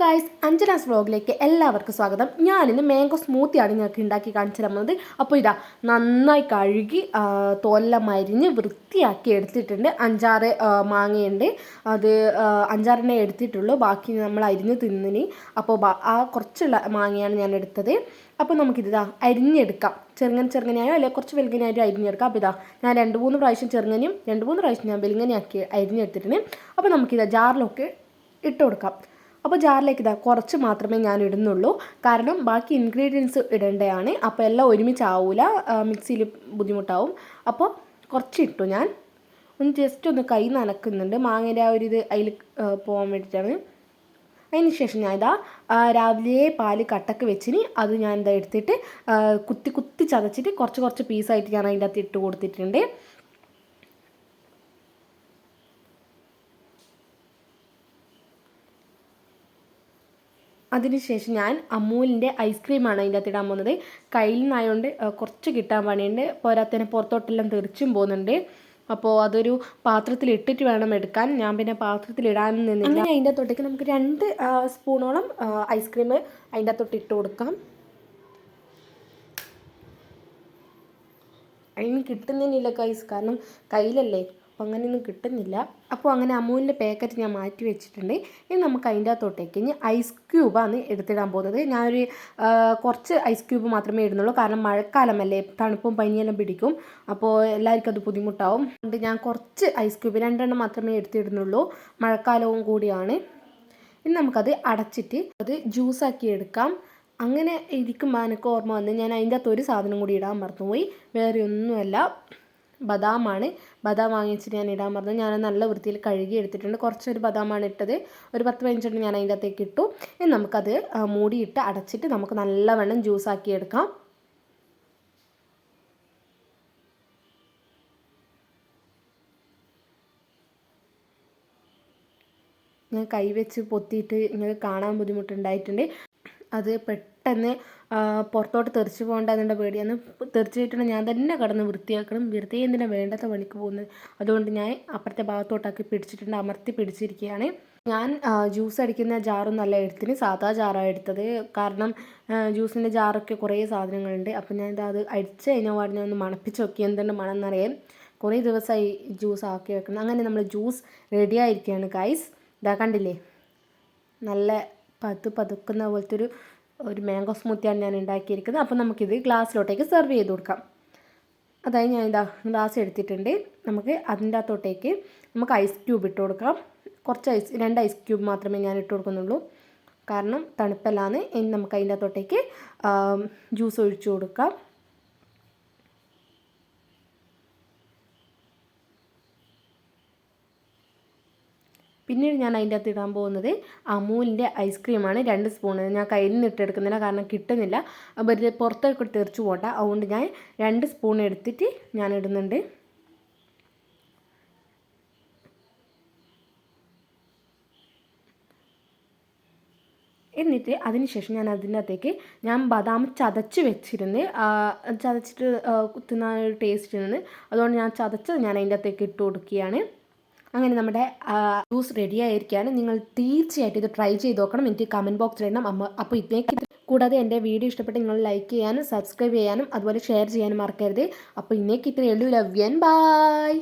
Guys അഞ്ജനാസ് വ്ളോഗിലേക്ക് എല്ലാവർക്കും സ്വാഗതം. ഞാനിന്ന് മാംഗോ സ്മൂത്തിയാണ് നിങ്ങൾക്ക് ഉണ്ടാക്കി കാണിച്ചു തരുന്നത് അപ്പോൾ ഇതാ നന്നായി കഴുകി തോലെല്ലാം മരിഞ്ഞ് വൃത്തിയാക്കി എടുത്തിട്ടുണ്ട്. അഞ്ചാറ് മാങ്ങയുണ്ട്. അത് അഞ്ചാറെണ്ണേ എടുത്തിട്ടുള്ളൂ. ബാക്കി നമ്മൾ അരിഞ്ഞ് തിന്നിനി. അപ്പോൾ ആ കുറച്ചുള്ള മാങ്ങയാണ് ഞാൻ എടുത്തത്. അപ്പോൾ നമുക്കിതാ അരിഞ്ഞെടുക്കാം. ചെറുങ്ങനെ ചെറുങ്ങനെയായോ അല്ലെങ്കിൽ കുറച്ച് വെലുങ്ങനെയായിട്ട് അരിഞ്ഞെടുക്കാം. അപ്പോൾ ഇതാ ഞാൻ രണ്ട് മൂന്ന് പ്രാവശ്യം ചെറുങ്ങനെയും രണ്ട് മൂന്ന് പ്രാവശ്യം ഞാൻ വെളുങ്ങനെയാക്കി അരിഞ്ഞെടുത്തിട്ടുണ്ട്. അപ്പോൾ നമുക്കിതാ ജാറിലൊക്കെ ഇട്ട് കൊടുക്കാം. അപ്പോൾ ജാറിലേക്ക് ഇതാ കുറച്ച് മാത്രമേ ഞാൻ ഇടുന്നുള്ളൂ. കാരണം ബാക്കി ഇൻഗ്രീഡിയൻസ് ഇടേണ്ടതാണ്. അപ്പോൾ എല്ലാം ഒരുമിച്ചാവില്ല മിക്സിയിൽ ബുദ്ധിമുട്ടാവും. അപ്പോൾ കുറച്ച് ഇട്ടു ഞാൻ. ഒന്ന് ജസ്റ്റ് ഒന്ന് കൈ നനക്കുന്നുണ്ട്. മാങ്ങേന്റെ ആ ഒരു ഇത് അതിൽ പോകാൻ വേണ്ടിയിട്ടാണ് അതിന് ശേഷം ഞാൻ ഇതാ രാവിലെ പാൽ കട്ടക്ക് വെച്ചിന്. അത് ഞാൻ ഇതാ എടുത്തിട്ട് കുത്തി കുത്തി ചതച്ചിട്ട് കുറച്ച് കുറച്ച് പീസായിട്ട് ഞാൻ അതിന്റെ അകത്ത് ഇട്ട് കൊടുത്തിട്ടുണ്ട്. അതിനുശേഷം ഞാൻ അമൂലിന്റെ ഐസ്ക്രീമാണ് അതിന്റെ അകത്ത് ഇടാൻ പോകുന്നത്. കയ്യിൽ നിന്നായതുകൊണ്ട് കുറച്ച് കിട്ടാൻ പണിയുണ്ട്. പോരാത്തതിന് പുറത്തോട്ടെല്ലാം തെറിച്ചും പോകുന്നുണ്ട്. അപ്പോൾ അതൊരു പാത്രത്തിൽ ഇട്ടിട്ട് വേണം എടുക്കാൻ. ഞാൻ പിന്നെ പാത്രത്തിൽ ഇടാൻ നിന്നില്ല. അങ്ങനെ അതിന്റെ അകത്തോട്ടേക്ക് നമുക്ക് രണ്ട് സ്പൂണോളം ഐസ്ക്രീം അതിന്റെ അകത്തോട്ട് ഇട്ട് കൊടുക്കാം. അതിന് കിട്ടുന്നില്ല കൈസ് കാരണം കയ്യിലല്ലേ അപ്പോൾ അങ്ങനെയൊന്നും കിട്ടുന്നില്ല. അപ്പോൾ അങ്ങനെ അമൂലിന്റെ പാക്കറ്റ് ഞാൻ മാറ്റി വെച്ചിട്ടുണ്ട്. ഇനി നമുക്ക് അതിന്റെ അകത്തോട്ടേക്ക് ഇനി ഐസ് ക്യൂബാണ് എടുത്തിടാൻ പോകുന്നത്. ഞാനൊരു കുറച്ച് ഐസ് ക്യൂബ് മാത്രമേ ഇടുന്നുള്ളൂ. കാരണം മഴക്കാലമല്ലേ തണുപ്പും പനിയെല്ലാം പിടിക്കും. അപ്പോൾ എല്ലാവർക്കും അത് ബുദ്ധിമുട്ടാവും. അതുകൊണ്ട് ഞാൻ കുറച്ച് ഐസ് ക്യൂബ് രണ്ടെണ്ണം മാത്രമേ എടുത്തിടുന്നുള്ളൂ. മഴക്കാലവും കൂടിയാണ്. ഇനി നമുക്കത് അടച്ചിട്ട് അത് ജ്യൂസാക്കി എടുക്കാം. അങ്ങനെ ഇരിക്കുമ്പോൾ എനിക്ക് ഓർമ്മ വന്ന് ഞാൻ അതിന്റെ അകത്ത് ഒരു സാധനം കൂടി ഇടാൻ മറന്നുപോയി. വേറെ ഒന്നുമല്ല. ബദാമാണ്. ബദാം വാങ്ങിച്ചിട്ട് ഞാൻ ഇടാൻ പറഞ്ഞു ഞാൻ നല്ല വൃത്തിയിൽ കഴുകി എടുത്തിട്ടുണ്ട്. കുറച്ചൊരു ബദാമാണ് ഇട്ടത്. ഒരു പത്ത് പതിനഞ്ചെണ്ണം ഞാൻ അതിന്റെ അകത്തേക്ക് ഇട്ടു. ഇനി നമുക്കത് മൂടിയിട്ട് അടച്ചിട്ട് നമുക്ക് നല്ലവണ്ണം ജ്യൂസാക്കി എടുക്കാം. ഞാൻ കൈവച്ച് പൊത്തിയിട്ട് ഇങ്ങനെ കാണാൻ ബുദ്ധിമുട്ടുണ്ടായിട്ടുണ്ട്. അത് പെട്ടെന്ന് പുറത്തോട്ട് തെറിച്ച് പോകണ്ടെന്നുള്ള പേടിയാണ്. തെറിച്ച് പോയിട്ടുണ്ടെങ്കിൽ ഞാൻ തന്നെ കടന്ന് വൃത്തിയാക്കണം. വെറുതെ എന്തിനാണ് വേണ്ടാത്ത പണിക്ക് പോകുന്നത്? അതുകൊണ്ട് ഞാൻ അപ്പുറത്തെ ഭാഗത്തോട്ടാക്കി പിടിച്ചിട്ടുണ്ട്. അമർത്തി പിടിച്ചിരിക്കുകയാണ്. ഞാൻ ജ്യൂസ് അടിക്കുന്ന ജാറും നല്ല എടുത്തിന് സാധാ ജാറാണ് എടുത്തത്. കാരണം ജ്യൂസിന്റെ ജാറൊക്കെ കുറേ സാധനങ്ങളുണ്ട്. അപ്പം ഞാൻ അത് അടിച്ച് കഴിഞ്ഞ പാട് ഞാൻ ഒന്ന് മണപ്പിച്ച് നോക്കി. എന്തുണ്ട് മണം കുറേ ദിവസമായി ജ്യൂസ് ആക്കി വെക്കണം. അങ്ങനെ നമ്മൾ ജ്യൂസ് റെഡി ആയിരിക്കുകയാണ് ഗൈസ് ഇതാ കണ്ടില്ലേ? നല്ല പതു പതുക്കുന്ന പോലത്തെ ഒരു ഒരു മാംഗോ സ്മൂത്തിയാണ് ഞാൻ ഉണ്ടാക്കിയിരിക്കുന്നത്. അപ്പോൾ നമുക്കിത് ഗ്ലാസ്സിലോട്ടേക്ക് സെർവ് ചെയ്ത് കൊടുക്കാം. അതായത് ഞാൻ ഇതാ ഗ്ലാസ് എടുത്തിട്ടുണ്ട്. നമുക്ക് അതിന്റെ അകത്തോട്ടേക്ക് നമുക്ക് ഐസ് ക്യൂബ് ഇട്ട് കൊടുക്കാം. കുറച്ച് ഐസ് രണ്ട് ഐസ് ക്യൂബ് മാത്രമേ ഞാൻ ഇട്ട് കൊടുക്കുന്നുള്ളൂ. കാരണം തണുപ്പല്ലാന്ന് നമുക്ക് അതിന്റെ അകത്തോട്ടേക്ക് ജ്യൂസ് ഒഴിച്ചു കൊടുക്കാം. പിന്നീട് ഞാൻ അതിന്റെ അകത്ത് ഇടാൻ പോകുന്നത് അമൂലിന്റെ ഐസ്ക്രീമാണ്. രണ്ട് സ്പൂൺ ഞാൻ കയ്യിൽ നിന്ന് ഇട്ടെടുക്കുന്നില്ല കാരണം കിട്ടുന്നില്ല. വെറുതെ പുറത്തേക്ക് തെറിച്ചു പോട്ടെ അതുകൊണ്ട് ഞാൻ രണ്ട് സ്പൂൺ എടുത്തിട്ട് ഞാൻ ഇടുന്നുണ്ട്. എന്നിട്ട് അതിനുശേഷം ഞാൻ അതിന്റെ അകത്തേക്ക് ഞാൻ ബദാം ചതച്ച് വെച്ചിരുന്ന് ചതച്ചിട്ട് കുത്തുന്ന ടേസ്റ്റ് ഇരുന്ന് അതുകൊണ്ട് ഞാൻ ചതച്ചത് ഞാൻ അതിന്റെ അകത്തേക്ക് ഇട്ട് കൊടുക്കുകയാണ്. അങ്ങനെ നമ്മുടെ ജ്യൂസ് റെഡി ആയിരിക്കുകയാണ് നിങ്ങൾ തീർച്ചയായിട്ടും ഇത് ട്രൈ ചെയ്ത് നോക്കണം. എനിക്ക് കമന്റ് ബോക്സിൽ ഇടണം. അമ്മ അപ്പോൾ ഇതിലേക്ക് കൂടാതെ എന്റെ വീഡിയോ ഇഷ്ടപ്പെട്ട് നിങ്ങൾ ലൈക്ക് ചെയ്യാനും സബ്സ്ക്രൈബ് ചെയ്യാനും അതുപോലെ ഷെയർ ചെയ്യാനും മറക്കരുത്. അപ്പോൾ ഇന്നേക്ക് ഇത്രയേ ഉള്ളൂ. Love യൻ by